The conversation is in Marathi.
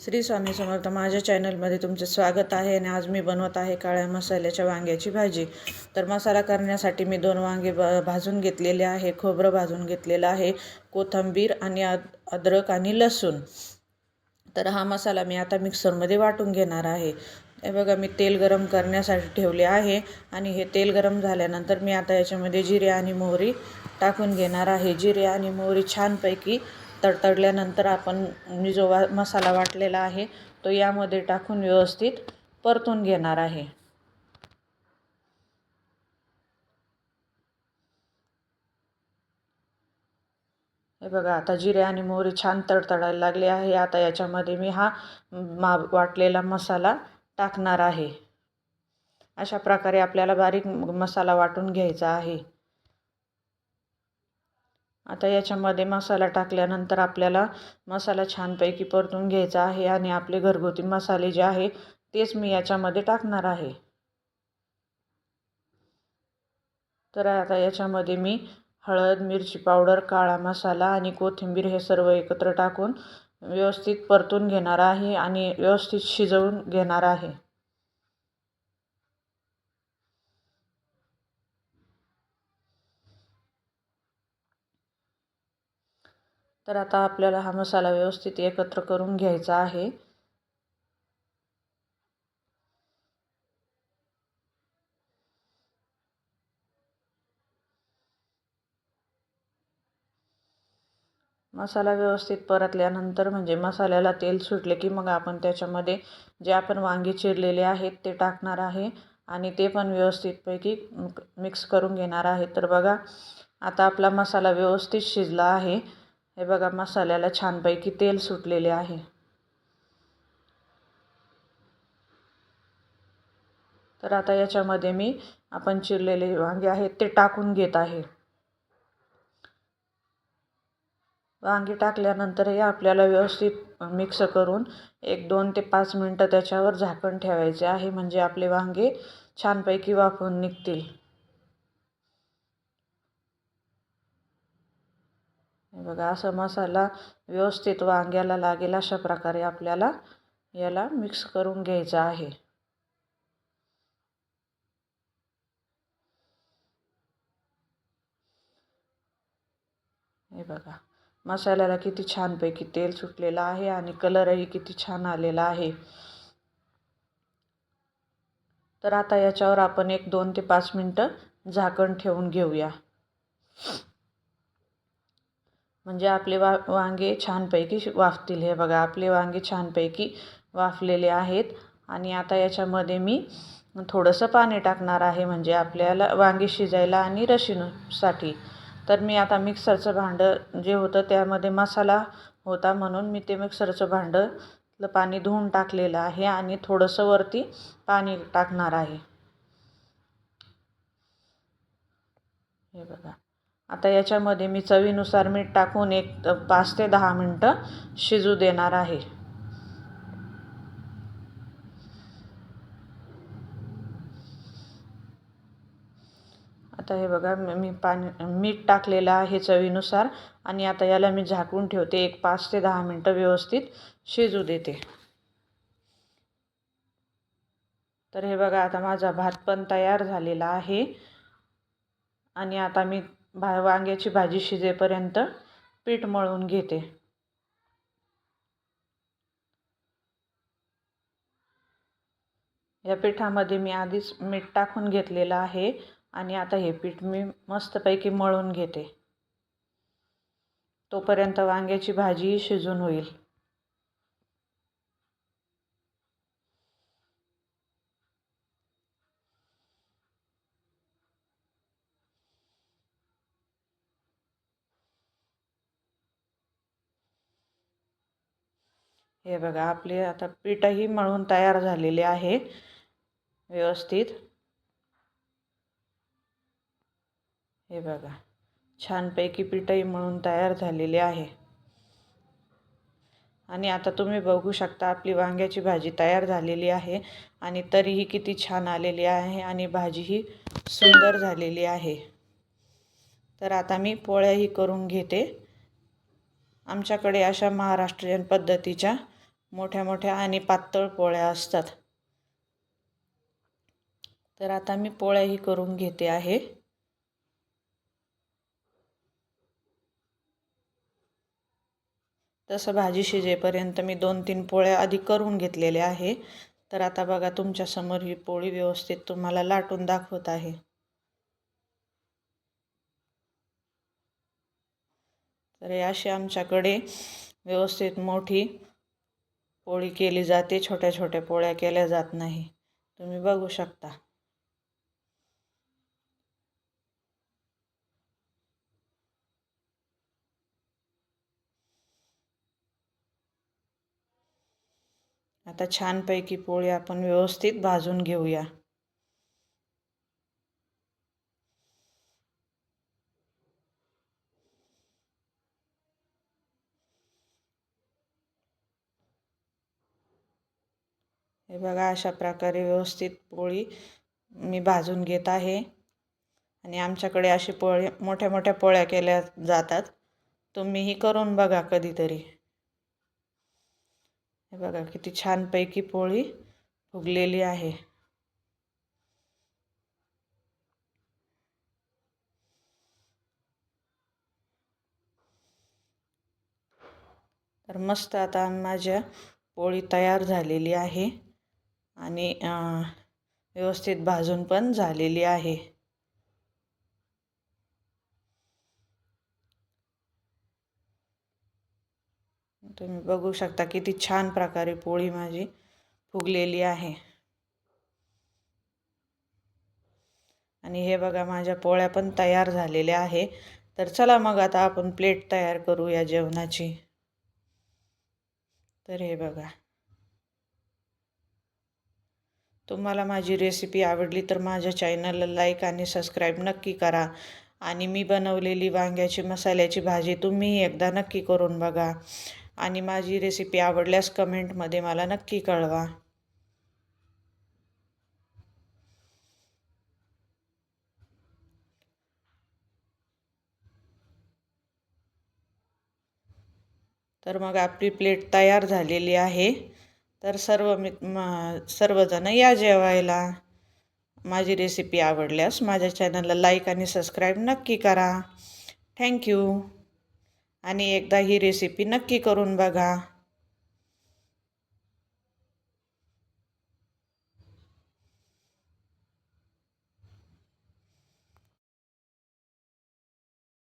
श्री स्वामी समर्थ माझ्या चॅनलमध्ये तुमचे स्वागत आहे आणि आज मी बनवत आहे काळ्या मसाल्याच्या वांग्याची भाजी. तर मसाला करण्यासाठी मी दोन वांगे ब भाजून घेतलेले आहे खोबरं भाजून घेतलेलं आहे कोथिंबीर आणि अद अद्रक आणि लसूण. तर हा मसाला मी आता मिक्सरमध्ये वाटून घेणार आहे. हे बघा मी तेल गरम करण्यासाठी ठेवले आहे आणि हे तेल गरम झाल्यानंतर मी आता याच्यामध्ये जिरे आणि मोहरी टाकून घेणार आहे. जिरे आणि मोहरी छानपैकी तडतडल्यानंतर आपण मी जो वा मसाला वाटलेला आहे तो यामध्ये टाकून व्यवस्थित परतून घेणार आहे. हे बघा आता जिरे आणि मोहरी छान तडतडायला लागले आहे. आता याच्यामध्ये मी हा मा वाटलेला मसाला टाकणार आहे. अशा प्रकारे आपल्याला बारीक मसाला वाटून घ्यायचा आहे. आता याच्यामध्ये मसाला टाकल्यानंतर आपल्याला मसाला छानपैकी परतून घ्यायचा आहे आणि आपले घरगुती मसाले जे आहे तेच मी याच्यामध्ये टाकणार आहे. तर आता याच्यामध्ये मी हळद मिरची पावडर काळा मसाला आणि कोथिंबीर हे सर्व एकत्र टाकून व्यवस्थित परतून घेणार आहे आणि व्यवस्थित शिजवून घेणार आहे. तर आता आपल्याला हा मसाला व्यवस्थित एकत्र करून घ्यायचा आहे. मसाला व्यवस्थित परतल्यानंतर म्हणजे मसाल्याला तेल सुटले की मग आपण त्याच्यामध्ये जे आपण वांगी चिरलेले आहेत ते टाकणार आहे आणि ते पण व्यवस्थितपैकी मिक्स करून घेणार आहे. तर बघा आता आपला मसाला व्यवस्थित शिजला आहे. हे बघा मसाल्याला छानपैकी तेल सुटलेले आहे. तर आता याच्यामध्ये मी आपण चिरलेले वांगे आहेत ते टाकून घेत आहे. वांगी टाकल्यानंतर हे आपल्याला व्यवस्थित मिक्स करून एक दोन ते पाच मिनटं त्याच्यावर झाकण ठेवायचे आहे म्हणजे आपले वांगे छानपैकी वाफून निघतील. बघा असा मसाला व्यवस्थित वांग्याला लागेल अशा प्रकारे आपल्याला याला मिक्स करून घ्यायचा आहे. हे बघा मसाल्याला किती छानपैकी तेल सुटलेलं आहे आणि कलरही किती छान आलेला आहे. तर आता याच्यावर आपण एक दोन ते पाच मिनटं झाकण ठेवून घेऊया. म्हणजे आपले वा वांगे छानपैकी वाफतील. हे बघा आपले वांगे छानपैकी वाफलेले आहेत. आणि आता याच्यामध्ये मी थोडंसं पाणी टाकणार आहे म्हणजे आपल्याला वांगे शिजायला आणि रशीसाठी तर मी आता मिक्सरचं भांडं जे होतं त्यामध्ये मसाला होता म्हणून मी ते मिक्सरचं भांडं पाणी धुवून टाकलेलं आहे आणि थोडंसं वरती पाणी टाकणार आहे. हे बघा. आता याच्यामध्ये मी चवीनुसार मीठ टाकून एक पाच ते दहा मिनटं शिजू देणार आहे. आता हे बघा मी पाणी मीठ टाकलेलं आहे चवीनुसार आणि आता याला मी झाकून ठेवते. एक पाच ते दहा मिनटं व्यवस्थित शिजू देते. तर हे बघा आता माझा भात पण तयार झालेला आहे. आणि आता मी भा वांग्याची भाजी शिजेपर्यंत पीठ मळून घेते. या पिठामध्ये मी आधीच मीठ टाकून घेतलेलं आहे आणि आता हे पीठ मी मस्तपैकी मळून घेते. तोपर्यंत वांग्याची भाजी शिजून होईल. हे बघा आपले आता पीठही मळून तयार झालेले आहे व्यवस्थित. हे बघा छानपैकी पीठही मळून तयार झालेले आहे. आणि आता तुम्ही बघू शकता आपली वांग्याची भाजी तयार झालेली आहे आणि तरीही किती छान आलेली आहे आणि भाजीही सुंदर झालेली आहे. तर आता मी पोळ्याही करून घेते. आमच्याकडे अशा महाराष्ट्रीयन पद्धतीच्या मोठ्या मोठ्या आणि पातळ पोळ्या असतात. तर आता मी पोळ्याही करून घेते आहे. तसं भाजी शिजेपर्यंत मी दोन तीन पोळ्या आधी करून घेतलेल्या आहे. तर आता बघा तुमच्यासमोर ही पोळी व्यवस्थित तुम्हाला लाटून दाखवत आहे. तर हे अशी आमच्याकडे व्यवस्थित मोठी पोळी केली जाते छोट्या छोट्या पोळ्या केल्या जात नाही. तुम्ही बघू शकता. आता छानपैकी पोळी आपण व्यवस्थित भाजून घेऊया. हे बघा अशा प्रकारे व्यवस्थित पोळी मी भाजून घेत आहे. आणि आमच्याकडे अशी पोळी मोठ्या मोठ्या पोळ्या केल्या जातात. तुम्हीही करून बघा कधीतरी. हे बघा किती छानपैकी पोळी फुगलेली आहे. तर मस्त आता माझ्या पोळी तयार झालेली आहे. आणि व्यवस्थित भाजून पण झालेली आहे. तुम्ही बघू शकता किती छान प्रकारे पोळी माझी फुगलेली आहे. आणि हे बघा माझ्या पोळ्या पण तयार झालेल्या आहे. तर चला मग आता आपण प्लेट तयार करू या जेवणाची. तर हे बघा. तुम्हाला माझी रेसिपी आवडली तर माझ्या चॅनलला लाईक आणि सबस्क्राईब नक्की करा. आणि मी बनवलेली वांग्याची मसाल्याची भाजी तुम्ही एकदा नक्की करून बघा. आणि माझी रेसिपी आवडल्यास कमेंटमध्ये मला नक्की कळवा. तर मग आपली प्लेट तयार झालेली आहे. तर सर्व मी सर्वजण या जेवायला. माझी रेसिपी आवडल्यास माझ्या चॅनलला लाईक आणि सबस्क्राईब नक्की करा. थँक्यू आणि एकदा ही रेसिपी नक्की करून बघा.